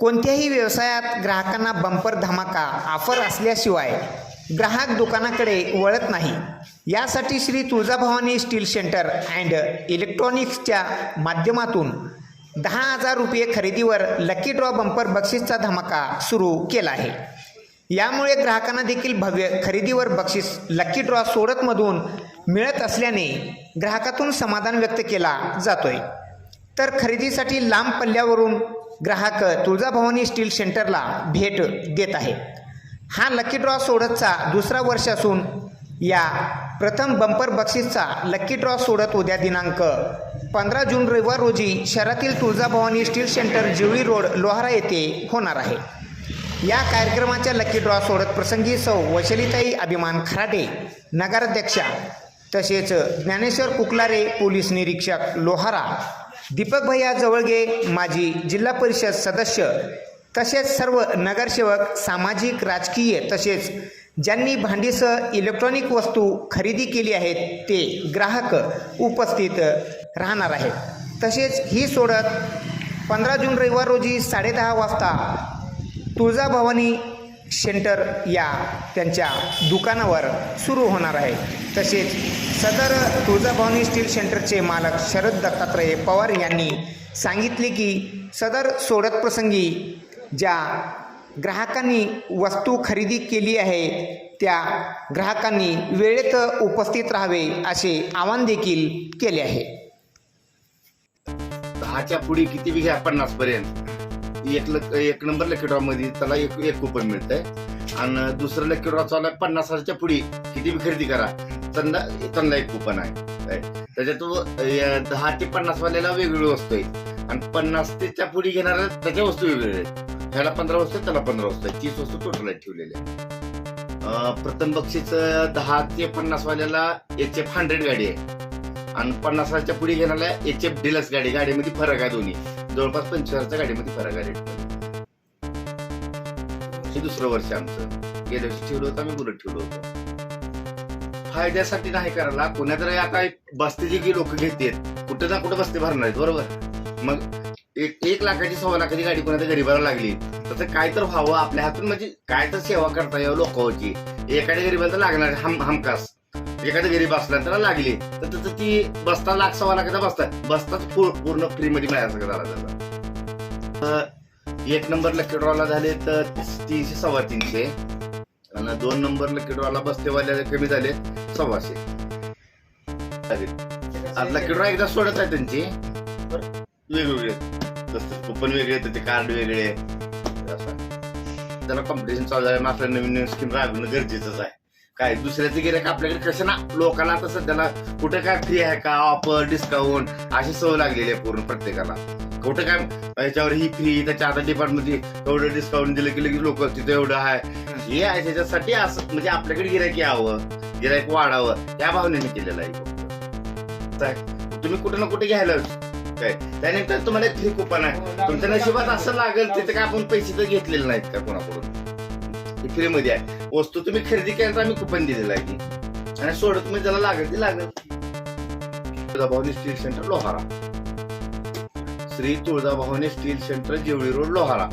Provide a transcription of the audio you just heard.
कोणत्याही व्यवसायात ग्राहकांना बंपर धमाका ऑफर असल्याशिवाय ग्राहक दुकानाकडे वळत नाही. यासाठी Shri Tuljabhavani steel centre and इलेक्ट्रॉनिक्सच्या माध्यमातून दहा हजार रुपये खरेदीवर लकी ड्रॉ बंपर बक्षीसचा धमाका सुरू केला आहे. यामुळे ग्राहकांना देखील भव्य खरेदीवर बक्षीस लकी ड्रॉ सोडतमधून मिळत असल्याने ग्राहकातून समाधान व्यक्त केला जातोय. तर खरेदीसाठी लांब पल्ल्यावरून ग्राहक तुळजाभवानी स्टील सेंटरला भेट देत आहे. हा लकी ड्रॉ सोडतचा दुसरा वर्ष असून या प्रथम बंपर बक्षीसचा लकी ड्रॉ सोडत उद्या दिनांक पंधरा जून रविवार रोजी शहरातील Tuljabhavani steel centre Juli road Lohara येथे होणार आहे. या कार्यक्रमाच्या लकी ड्रॉ सोडत प्रसंगी सौ वशलिताई अभिमान खराटे नगराध्यक्षा तसेच ज्ञानेश्वर कुकलारे पोलीस निरीक्षक लोहारा दीपक भैया जवळगे माजी जिल्हा परिषद सदस्य तसेच सर्व नगरसेवक सामाजिक राजकीय तसेच ज्यांनी भांडीसह इलेक्ट्रॉनिक वस्तू खरेदी केली आहेत ते ग्राहक उपस्थित राहणार आहेत. तसेच ही सोडत पंधरा जून रविवार रोजी साडेदहा वाजता तुळजाभवानी सेंटर या त्यांच्या दुकानावर सुरू होणार आहे. तसेच सदर तुळजाभवानी स्टील सेंटरचे मालक शरद दत्तात्रय पवार यांनी सांगितले की सदर सोडत प्रसंगी ज्या ग्राहकांनी वस्तू खरेदी केली आहे त्या ग्राहकांनी वेळेत उपस्थित राहावे असे आवाहन देखील केले आहे. दहाच्या पुढे किती बी घ्या पन्नास पर्यंत एक लक एक नंबर लकी ड्रॉ मध्ये त्याला एक एक कुपन मिळतंय. आणि दुसरं लकी ड्रॉ चालू आहे पन्नास हजारच्या पुढे. किती बी खरेदी करा. त्यांना त्यांना एक कुपन आहे. त्याच्यात तो, दहा ते पन्नास वाल्याला वेगवेगळी वस्तू आहे. आणि पन्नास ते त्या पुढे घेणाऱ्या त्याच्या वस्तू वेगवेगळ्या आहेत. ह्याला पंधरा वस्तू त्याला पंधरा वस्तू आहे तीस वस्तू टोटल आहेत ठेवलेल्या. प्रथम बक्षीस दहा ते पन्नास वाल्याला एच एफ हंड्रेड गाडी आहे. आणि पन्नास हजारच्या पुढे घेण्याला एच एफ डिलक्स गाडी गाडीमध्ये फरक आहे दोन्ही. जवळपास पंचवीसच्या गाडीमध्ये फरक आहे हे दुसरं वर्ष आमचं. गेल्या वर्षी ठेवलं होतं आम्ही बुलेट ठेवलं होतं. फायद्यासाठी नाही करायला. पुण्यात जर आता बसते जी लोक घेतात कुठे ना कुठे बसते भरणार आहेत बरोबर? मग एक एक लाखाची सव्वा लाखाची गाडी कोणाच्या गरीबाला लागली. तर काय तर व्हावं आपल्या हातून म्हणजे काय तर सेवा करता यावं लोकांची. एखाद्या गरीबाला लागणार हम हमखास. एखाद्या घरी बसला त्याला लागली तर त्याचं ती बसता लाख सव्वा लाखाचा बसता. बसताच पूर्ण फ्री मध्ये सगळं झाला त्याचा. तर एक नंबर लकी ड्रॉला झाले तर तीनशे सव्वा तीनशे. आणि दोन नंबर लकी ड्रॉला बसतेवाले कमी झाले सव्वाशे. आज लकी ड्रॉ एकदा सोडत आहे त्यांची. वेगवेगळे. तसं कुपन वेगळे त्याचे ते कार्ड वेगळे. असं. त्याला कॉम्पिटिशन चालू आहे नवीन नवीन स्कीम राबवणं गरजेचंच आहे. काय दुसऱ्याचे गिरायक आपल्याकडे कसं ना लोकांना आता सध्याला कुठं काय फ्री आहे का ऑफर डिस्काउंट अशी सवय लागलेली आहे पूर्ण प्रत्येकाला. कुठं काय याच्यावर ही फ्री त्याच्या आता डिपार्टमेंट एवढं डिस्काउंट दिलं की लगेच लोक तिथे एवढं आहे. हे आहे त्याच्यासाठी असं म्हणजे आपल्याकडे गिरायक यावं गिरायक वाढावं त्या भावनेने केलेलं आहे तुम्ही कुठं ना कुठे घ्यायला काय त्यानंतर तुम्हाला फ्री कुपन आहे. तुमच्या नशिबात असं लागेल तिथे काय आपण पैसे तर घेतलेले नाहीत का कोणाकडून? फ्री मध्ये आहे. वस्तू तुम्ही खरेदी केल्यानंतर आम्ही कुपन दिलेलं आहे. आणि सोडत तुम्ही ज्याला लागेल ती लागेल. Tuljabhavani steel centre Lohara. Shri Tuljabhavani steel centre Jevli road Lohara.